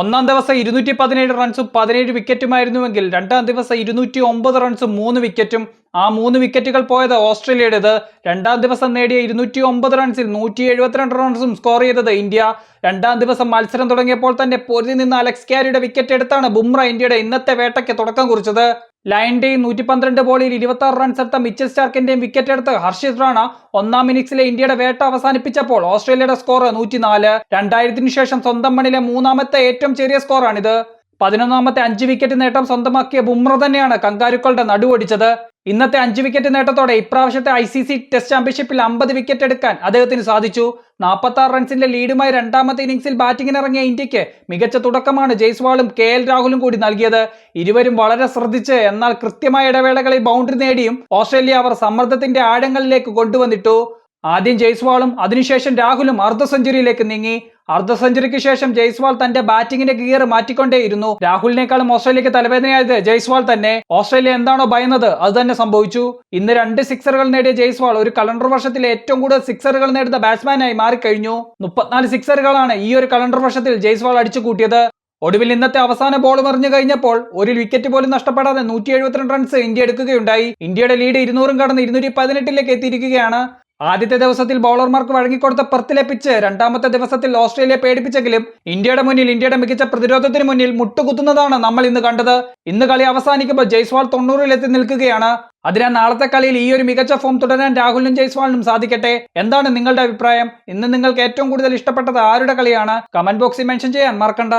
ഒന്നാം ദിവസം ഇരുന്നൂറ്റി പതിനേഴ് റൺസും പതിനേഴ് വിക്കറ്റുമായിരുന്നുവെങ്കിൽ രണ്ടാം ദിവസം ഇരുന്നൂറ്റി ഒമ്പത് റൺസും മൂന്ന് വിക്കറ്റും ആ മൂന്ന് വിക്കറ്റുകൾ പോയത് ഓസ്ട്രേലിയയുടേത്. രണ്ടാം ദിവസം നേടിയ ഇരുന്നൂറ്റി ഒമ്പത് റൺസിൽ നൂറ്റി എഴുപത്തിരണ്ട് റൺസും സ്കോർ ചെയ്തത് ഇന്ത്യ. രണ്ടാം ദിവസം മത്സരം തുടങ്ങിയപ്പോൾ തന്നെ പൊരുതി നിന്ന് അലക്സ് ക്യാരിയുടെ വിക്കറ്റ് എടുത്താണ് ബുംറ ഇന്ത്യയുടെ ഇന്നത്തെ വേട്ടയ്ക്ക് തുടക്കം കുറിച്ചത്. ലയന്റെയും നൂറ്റി പന്ത്രണ്ട് ബോളിൽ ഇരുപത്തി ആറ് റൺസ് എടുത്ത മിച്ചൽ സ്റ്റാർക്കിന്റെയും വിക്കറ്റ് എടുത്ത് ഹർഷിത് റാണ ഒന്നാം ഇന്നിംഗ്സിലെ ഇന്ത്യയുടെ വേട്ട അവസാനിപ്പിച്ചപ്പോൾ ഓസ്ട്രേലിയയുടെ സ്കോർ നൂറ്റിനാല്. രണ്ടായിരത്തിനു ശേഷം സ്വന്തം മണിലെ മൂന്നാമത്തെ ഏറ്റവും ചെറിയ സ്കോറാണിത് പതിനൊന്നാമത്തെ അഞ്ച് വിക്കറ്റ് നേട്ടം സ്വന്തമാക്കിയ ബുംറ തന്നെയാണ് കങ്കാരുക്കളുടെ നടുവൊടിച്ചത്. ഇന്നത്തെ അഞ്ച് വിക്കറ്റ് നേട്ടത്തോടെ ഇപ്രാവശ്യത്തെ ഐ സി സി ടെസ്റ്റ് ചാമ്പ്യൻഷിപ്പിൽ അമ്പത് വിക്കറ്റ് എടുക്കാൻ അദ്ദേഹത്തിന് സാധിച്ചു. നാൽപ്പത്തി റൺസിന്റെ ലീഡുമായി രണ്ടാമത്തെ ഇന്നിംഗ്സിൽ ബാറ്റിംഗിനിറങ്ങിയ ഇന്ത്യയ്ക്ക് മികച്ച തുടക്കമാണ് ജയ്സ്വാളും കെ എൽ രാഹുലും കൂടി നൽകിയത്. ഇരുവരും വളരെ ശ്രദ്ധിച്ച് എന്നാൽ കൃത്യമായ ഇടവേളകളിൽ ബൗണ്ടറി നേടിയും ഓസ്ട്രേലിയ അവർ സമ്മർദ്ദത്തിന്റെ ആഴങ്ങളിലേക്ക് കൊണ്ടുവന്നിട്ടു. ആദ്യം ജയ്സ്വാളും അതിനുശേഷം രാഹുലും അർദ്ധ സെഞ്ചുറിയിലേക്ക് നീങ്ങി. അർദ്ധ സെഞ്ചുറിക്ക് ശേഷം ജയ്സ്വാൾ തന്റെ ബാറ്റിംഗിന്റെ ഗിയർ മാറ്റിക്കൊണ്ടേയിരുന്നു. രാഹുലിനേക്കാളും ഓസ്ട്രേലിയക്ക് തലവേദനയായത് ജയ്സ്വാൾ തന്നെ. ഓസ്ട്രേലിയ എന്താണോ ഭയന്നത് അത് തന്നെ സംഭവിച്ചു. ഇന്ന് രണ്ട് സിക്സറുകൾ നേടിയ ജയ്സ്വാൾ ഒരു കലണ്ടർ വർഷത്തിൽ ഏറ്റവും കൂടുതൽ സിക്സറുകൾ നേടുന്ന ബാറ്റ്സ്മാനായി മാറിക്കഴിഞ്ഞു. മുപ്പത്തിനാല് സിക്സറുകളാണ് ഈ ഒരു കലണ്ടർ വർഷത്തിൽ ജയ്സ്വാൾ അടിച്ചു കൂട്ടിയത്. ഒടുവിൽ ഇന്നത്തെ അവസാന ബോൾ മറിഞ്ഞു കഴിഞ്ഞപ്പോൾ ഒരു വിക്കറ്റ് പോലും നഷ്ടപ്പെടാതെ നൂറ്റി എഴുപത്തിരണ്ട് റൺസ് ഇന്ത്യ എടുക്കുകയുണ്ടായി. ഇന്ത്യയുടെ ലീഡ് ഇരുന്നൂറും കടന്ന് ഇരുന്നൂറ്റി പതിനെട്ടിലേക്ക് എത്തിയിരിക്കുകയാണ്. ആദ്യത്തെ ദിവസത്തിൽ ബൗളർമാർക്ക് വഴങ്ങിക്കൊടുത്ത പെർത്തിലെ പിച്ച് രണ്ടാമത്തെ ദിവസത്തിൽ ഓസ്ട്രേലിയ പേടിപ്പിച്ചെങ്കിലും ഇന്ത്യയുടെ മുന്നിൽ ഇന്ത്യയുടെ മികച്ച പ്രതിരോധത്തിന് മുന്നിൽ മുട്ടുകുത്തുന്നതാണ് നമ്മൾ ഇന്ന് കണ്ടത്. ഇന്ന് കളി അവസാനിക്കുമ്പോൾ ജയ്സ്വാൾ തൊണ്ണൂറിലെത്തി നിൽക്കുകയാണ്. അതിനാൽ നാളത്തെ കളിയിൽ ഈ ഒരു മികച്ച ഫോം തുടരാൻ രാഹുലിനും ജയ്സ്വാളിനും സാധിക്കട്ടെ? എന്താണ് നിങ്ങളുടെ അഭിപ്രായം? ഇന്ന് നിങ്ങൾക്ക് ഏറ്റവും കൂടുതൽ ഇഷ്ടപ്പെട്ടത് ആരുടെ കളിയാണ്? കമന്റ് ബോക്സിൽ മെൻഷൻ ചെയ്യാൻ മറക്കണ്ട.